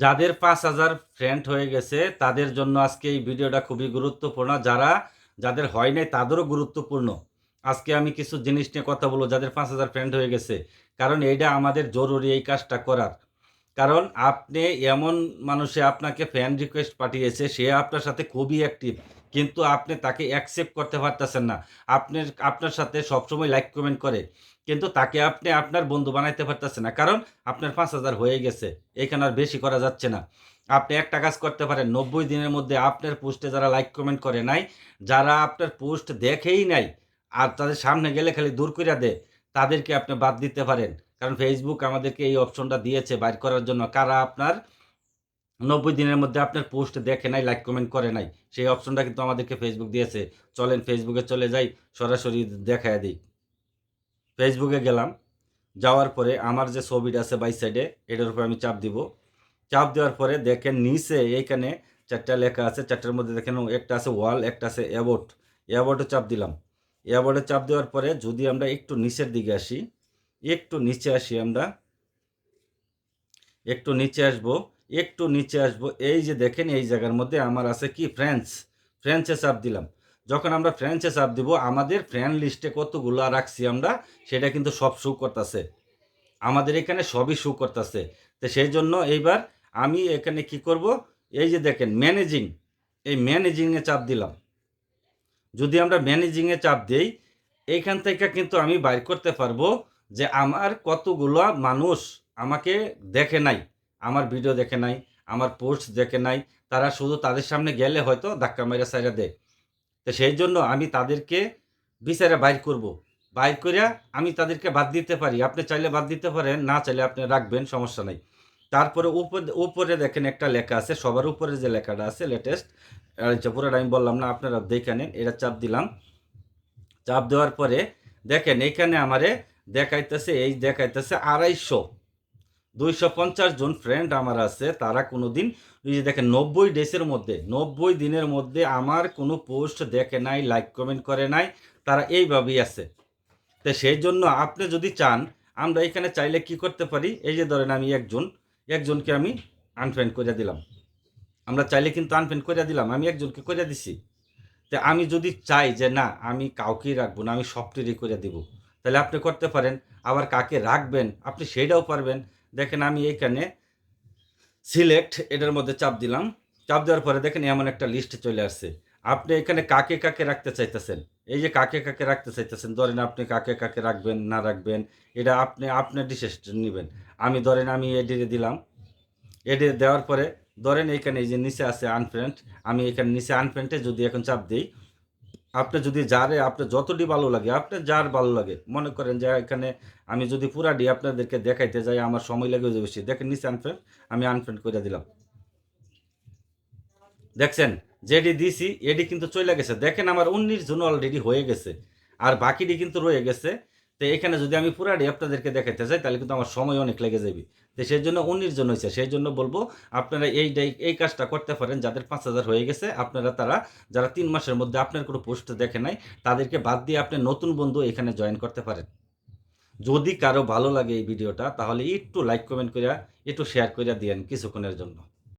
যাদের পাঁচ হাজার ফ্রেন্ড হয়ে গেছে, তাদের জন্য আজকে এই ভিডিওটা খুবই গুরুত্বপূর্ণ। যারা, যাদের হয় নাই, তাদেরও গুরুত্বপূর্ণ। আজকে আমি কিছু জিনিস নিয়ে কথা বলব, যাদের পাঁচ হাজার ফ্রেন্ড হয়ে গেছে। কারণ এইটা আমাদের জরুরি এই কাজটা করার। কারণ আপনি এমন মানুষে আপনাকে ফ্যান রিকোয়েস্ট পাঠিয়েছে, সে আপনার সাথে খুবই অ্যাক্টিভ কিন্তু আপনি তাকে অ্যাকসেপ্ট করতে পারতেছেন না। আপনার আপনার সাথে সবসময় লাইক কমেন্ট করে। কিন্তু তাকে আপনি আপনার বন্ধু বানাইতে পারতেছেন না। কারণ আপনার পাঁচ হাজার হয়ে গেছে। এখানে আর বেশি করা যাচ্ছে না। আপনি একটা কাজ করতে পারেন। নব্বই দিনের মধ্যে আপনার পোস্টে যারা লাইক কমেন্ট করে নাই, যারা আপনার পোস্ট দেখেই নাই, আর তাদের সামনে গেলে খালি দূর করে দেয়, তাদেরকে আপনি বাদ দিতে পারেন। কারণ ফেসবুক আমাদেরকে এই অপশনটা দিয়েছে বাইর করার জন্য। কারা আপনার নব্বই দিনের মধ্যে আপনার পোস্ট দেখে নাই লাইক কমেন্ট করে নাই। সেই অপশনটা কিন্তু আমাদেরকে ফেসবুক দিয়েছে। চলেন ফেসবুকে চলে যাই, সরাসরি দেখায় দিই। ফেসবুকে গেলাম, যাওয়ার পরে আমার যে ছবিটা আছে বাই সাইডে, এটার উপর আমি চাপ দিব। চাপ দেওয়ার পরে দেখেন নিচে এইখানে চারটা লেখা আছে, চারটার মধ্যে দেখেন একটা আছে ওয়াল একটা আছে অ্যাবোর্ড অ্যাবোর্ডে চাপ দিলাম। অ্যাবোর্ডে চাপ দেওয়ার পরে যদি আমরা একটু নিচের দিকে আসি, একটু নিচে আসি আমরা, একটু নিচে আসব একটু নিচে আসব। এই যে দেখেন, এই জায়গার মধ্যে আমার আছে কি? ফ্রেন্ডস ফ্রেন্ডসে চাপ দিলাম। যখন আমরা ফ্রেন্ডসে চাপ দিব, আমাদের ফ্রেন্ড লিস্টে কতগুলো রাখছি আমরা, সেটা কিন্তু সব শু করতেছে। আমাদের এখানে সবই শু করতেছে। তো সেই জন্য এইবার আমি এখানে কি করব? এই যে দেখেন ম্যানেজিং এই ম্যানেজিংয়ে চাপ দিলাম। যদি আমরা ম্যানেজিংয়ে চাপ দিই, এইখান থেকে কিন্তু আমি বাইর করতে পারব যে আমার কতগুলো মানুষ আমাকে দেখে নাই। আমার ভিডিও দেখে নাই, আমার পোস্ট দেখে নাই, তারা শুধু তাদের সামনে গেলে হয়তো ধাক্কা মেরে সাইরা দেয়। তো সেই জন্য আমি তাদেরকে বিচারে বাইর করব। বাইর করিয়া আমি তাদেরকে বাদ দিতে পারি। আপনি চাইলে বাদ দিতে পারেন, না চাইলে আপনি রাখবেন, সমস্যা নাই। তারপরে উপরে উপরে দেখেন একটা লেখা আছে, সবার উপরে যে লেখাটা আছে লেটেস্ট পুরোটা আমি বললাম না, আপনারা দেখে নেন, এটা চাপ দিলাম। চাপ দেওয়ার পরে দেখেন এইখানে আমারে দেখাইতেছে, এই দেখাইতেছে আড়াইশো। দুইশো পঞ্চাশ জন ফ্রেন্ড আমার আছে, তারা কোনো দিন ওই যে দেখেন, নব্বই ডেসের মধ্যে, নব্বই দিনের মধ্যে আমার কোনো পোস্ট দেখে নাই লাইক কমেন্ট করে নাই, তারা এইভাবেই আছে। তো সেই জন্য আপনি যদি চান, আমরা এখানে চাইলে কি করতে পারি? এই যে ধরেন আমি একজন, একজনকে আমি আনফ্রেন্ড করে দিলাম। আমরা চাইলে কিন্তু আনফ্রেন্ড করে দিলাম, আমি একজনকে করে দিছি। তো আমি যদি চাই যে না, আমি কাউকেই রাখব না, আমি সবটিরই করে দিব। তাহলে আপনি করতে পারেন, আবার কাকে রাখবেন, আপনি সেটাও পারবেন। দেখেন আমি এইখানে সিলেক্ট এটার মধ্যে চাপ দিলাম। চাপ দেওয়ার পরে দেখেন এমন একটা লিস্ট চলে আসছে। আপনি এখানে কাকে কাকে রাখতে চাইতেছেন? এই যে কাকে কাকে রাখতে চাইতেছেন? ধরেন আপনি কাকে কাকে রাখবেন, না রাখবেন, এটা আপনি, আপনার ডিসিশন নেবেন। আমি ধরেন আমি এডিরে দিলাম। এডিরে দেওয়ার পরে ধরেন এইখানে এই যে নিচে আছে আনফ্রেন্ড আমি এখানে নিচে আনফ্রেন্ডে যদি এখন চাপ দিই আপনি যদি যারে আপনার যতটি ভালো লাগে আপনার যার ভালো লাগে, মনে করেন যে এখানে আমি যদি পুরাডি আপনাদেরকে দেখাইতে যাই, আমার সময় লাগে যে বেশি। দেখেন নিচে আনফ্রেন্ড আমি আনফ্রেন্ড করে দিলাম। দেখছেন? যেটি দিছি এটি কিন্তু চলে গেছে। দেখেন আমার উনিশ জন অলরেডি হয়ে গেছে। আর বাকিটি কিন্তু রয়ে গেছে। তো এখানে যদি আমি পুরাডি আপনাদেরকে দেখাইতে চাই, তাহলে কিন্তু আমার সময় অনেক লেগে যাবে। তো সেই জন্য উনিশ জন হয়েছে সেই জন্য বলব আপনারা এই এই কাজটা করতে পারেন। যাদের পাঁচ হাজার হয়ে গেছে, আপনারা তারা, যারা তিন মাসের মধ্যে আপনার কোনো পোস্ট দেখে নাই, তাদেরকে বাদ দিয়ে আপনি নতুন বন্ধু এখানে জয়েন করতে পারেন। যদি কারও ভালো লাগে এই ভিডিওটা, তাহলে একটু লাইক কমেন্ট করিয়া একটু শেয়ার করিয়া দিয়েন কিছুক্ষণের জন্য।